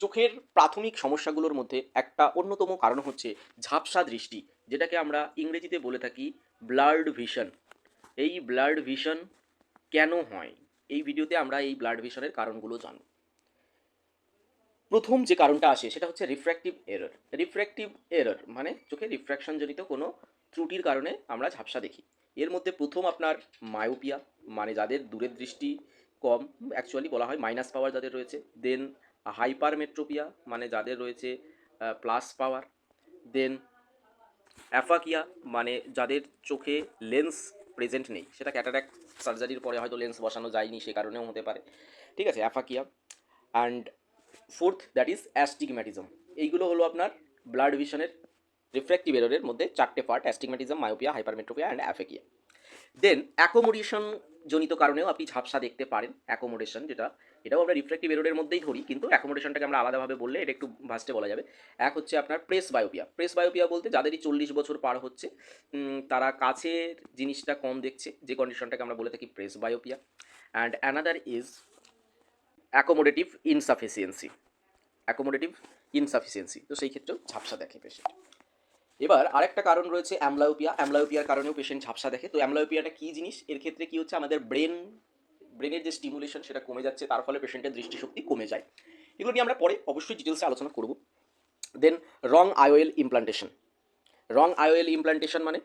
চোখের প্রাথমিক সমস্যাগুলোর মধ্যে একটা অন্যতম কারণ হচ্ছে ঝাপসা দৃষ্টি, যেটাকে আমরা ইংরেজিতে বলে থাকি ব্লার্ড ভিশন। এই ব্লার্ড ভিশন কেন হয়? এই ভিডিওতে আমরা এই ব্লাড ভিশনের কারণগুলো জানব। প্রথম যে কারণটা আসে, সেটা হচ্ছে রিফ্র্যাক্টিভ এরর রিফ্র্যাক্টিভ এরর মানে চোখে রিফ্র্যাকশনজনিত কোনো ত্রুটির কারণে আমরা ঝাপসা দেখি। এর মধ্যে প্রথম আপনার মায়োপিয়া মানে যাদের দূরের দৃষ্টি কম অ্যাকচুয়ালি বলা হয় মাইনাস পাওয়ার যাদের রয়েছে দেন হাইপারমেট্রোপিয়া মানে যাদের রয়েছে প্লাস পাওয়ার দেন অ্যাফাকিয়া মানে যাদের চোখে লেন্স প্রেজেন্ট নেই। সেটা ক্যাটারাক্ট সার্জারির পরে হয়তো লেন্স বসানো যায়নি, সে কারণেও হতে পারে। ঠিক আছে aphakia and fourth that is astigmatism এইগুলো হলো আপনার ব্লাড ভিশনের রিফ্র্যাক্টিভ এররের মধ্যে চারটে part astigmatism myopia hypermetropia and aphakia then accommodation জনিত কারণেও আপনি ঝাপসা দেখতে পারেন। অ্যাকোমোডেশন যেটা, এটাও আমরা রিফ্র্যাক্টিভ এররের মধ্যেই ধরি, কিন্তু অ্যাকোমোডেশনটাকে আমরা আলাদাভাবে বললে এটা একটু ভাস্টে বলা যাবে। এক হচ্ছে আপনার প্রেস বায়োপিয়া প্রেস বায়োপিয়া বলতে যাদেরই চল্লিশ বছর পার হচ্ছে তারা কাছের জিনিসটা কম দেখছে, যে কন্ডিশনটাকে আমরা বলে থাকি presbyopia and another is accommodative insufficiency accommodative insufficiency তো সেই ক্ষেত্রেও ঝাপসা দেখে পেশেন্ট এবার আরেকটা কারণ রয়েছে অ্যামলায়োপিয়া অ্যামলায়োপিয়ার কারণেও পেশেন্ট ঝাপসা দেখে। তো অ্যামলায়োপিয়াটা কী জিনিস? এর ক্ষেত্রে কী হচ্ছে? আমাদের ব্রেন ব্রেনের যে স্টিমুলেশন সেটা কমে যাচ্ছে, তার ফলে পেশেন্টের দৃষ্টিশক্তি কমে যায়। এগুলো নিয়ে আমরা পরে অবশ্যই ডিটেলসে আলোচনা করব। Then wrong IOL implantation wrong IOL implantation মানে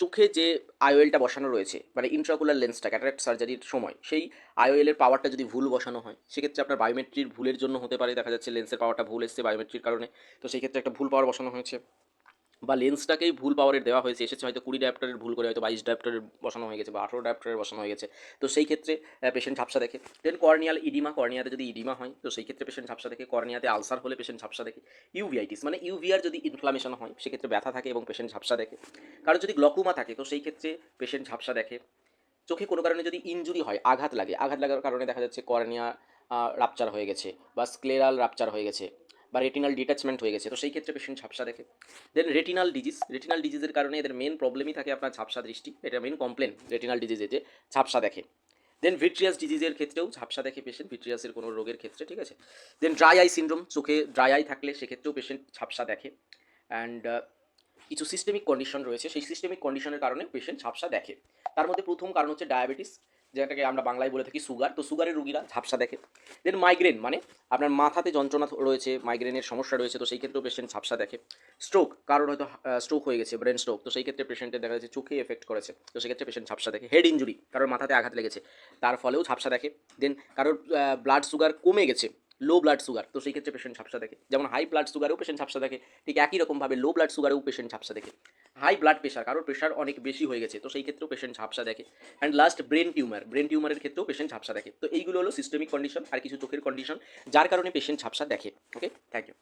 চোখে যে আইওএলটা বসানো রয়েছে মানে ইন্ট্রাকুলার লেন্সটা ক্যাটারাক্ট সার্জারির সময়, সেই আইওএলের পাওয়ারটা যদি ভুল বসানো হয়, সেক্ষেত্রে আপনার বায়োমেট্রির ভুলের জন্য হতে পারে। দেখা যাচ্ছে লেন্সের পাওয়ারটা ভুল এসছে বায়োমেট্রির কারণে। তো সেই ক্ষেত্রে একটা ভুল পাওয়ার বসানো হয়েছে। বা লেন্সটাকেই ভুল পাওয়ারের দেওয়া হয়েছে। এসেছে হয়তো কুড়ি ডাপ্টারের ভুল করে, হয়তো বাইশ ডাপ্টারের বসানো হয়ে গেছে বা আঠেরো ডাপ্টারের বসানো হয়ে গেছে। তো সেই ক্ষেত্রে পেশেন্ট ঝাপসা দেখে। দেন কর্নিয়াল ইডিমা কর্নিয়াতে যদি ইডিমা হয়, তো সেই ক্ষেত্রে পেশেন্ট ঝাপসা দেখে। কর্নিয়াতে আলসার হলে পেশেন্ট ঝাপসা দেখে। ইউভিআইটিস মানে ইউভিআর যদি ইনফ্লামেশন হয়, সেক্ষেত্রে ব্যথা থাকে এবং পেশেন্ট ঝাপসা দেখে। কারও যদি গ্লকুমা থাকে, তো সেই ক্ষেত্রে পেশেন্ট ঝাপসা দেখে। চোখে কোনো কারণে যদি ইনজুরি হয়, আঘাত লাগে, আঘাত লাগার কারণে দেখা যাচ্ছে কর্নিয়া রাপচার হয়ে গেছে বা স্ক্লেরাল রাপচার হয়ে গেছে। বা রেটিনাল ডিট্যাচমেন্ট হয়ে গেছে। তো সেই ক্ষেত্রে পেশেন্ট ঝাপসা দেখে। দেন রেটিনাল ডিজিজ রেটিনাল ডিজিজের কারণে এদের মেন প্রবলেমই থাকে আপনার ঝাপসা দৃষ্টি। এটা মেন কমপ্লেন রেটিনাল ডিজিজে যে ঝাপসা দেখে। দেন ভিট্রিয়াস ডিজিজের ক্ষেত্রেও ঝাপসা দেখে পেশেন্ট ভিট্রিয়াসের কোনো রোগের ক্ষেত্রে, ঠিক আছে? দেন ড্রাই আই সিন্ড্রোম চোখে ড্রাই আই থাকলে সেক্ষেত্রেও পেশেন্ট ঝাপসা দেখে। অ্যান্ড কিছু সিস্টেমিক কন্ডিশন রয়েছে। সেই সিস্টেমিক কন্ডিশনের কারণে পেশেন্ট ঝাপসা দেখে। তার মধ্যে প্রথম কারণ হচ্ছে ডায়াবেটিস যেটাকে আমরা বাংলায় বলে থাকি সুগার তো সুগারের রুগীরা ঝাপসা দেখে। দেন মাইগ্রেন মানে আপনার মাথাতে যন্ত্রণা রয়েছে মাইগ্রেনের সমস্যা রয়েছে, তো সেই ক্ষেত্রেও পেশেন্ট ঝাপসা দেখে। স্ট্রোক কারোর হয়তো স্ট্রোক হয়ে গেছে ব্রেন স্ট্রোক তো সেই ক্ষেত্রে পেশেন্টের দেখা যাচ্ছে চোখে এফেক্ট করেছে, তো সেক্ষেত্রে পেশেন্ট ঝাপসা দেখে। হেড ইঞ্জুরি কারোর মাথাতে আঘাত লেগেছে, তার ফলেও ঝাপসা দেখে। দেন কারোর ব্লাড সুগার কমে গেছে লো ব্লাড সুগার তো সেই ক্ষেত্রে পেশেন্ট ঝাপসা দেখে। যেমন হাই ব্লাড সুগারেও পেশেন্ট ঝাপসা দেখে, ঠিক একই রকমভাবে লো ব্লাড সুগারেও পেশেন্ট ঝাপসা দেখে। হাই ব্লাড প্রেশার কারোর প্রেশার অনেক বেশি হয়ে গেছে, তো সেই ক্ষেত্রেও পেশেন্ট ঝাপসা দেখে। And last brain tumour brain টিউমারের ক্ষেত্রেও পেশেন্ট ঝাপসা দেখে। তো এইগুলো হলো সিস্টেমিক কন্ডিশন আর কিছু চোখের কন্ডিশন যার কারণে পেশেন্ট ঝাপসা দেখে ওকে থ্যাংক ইউ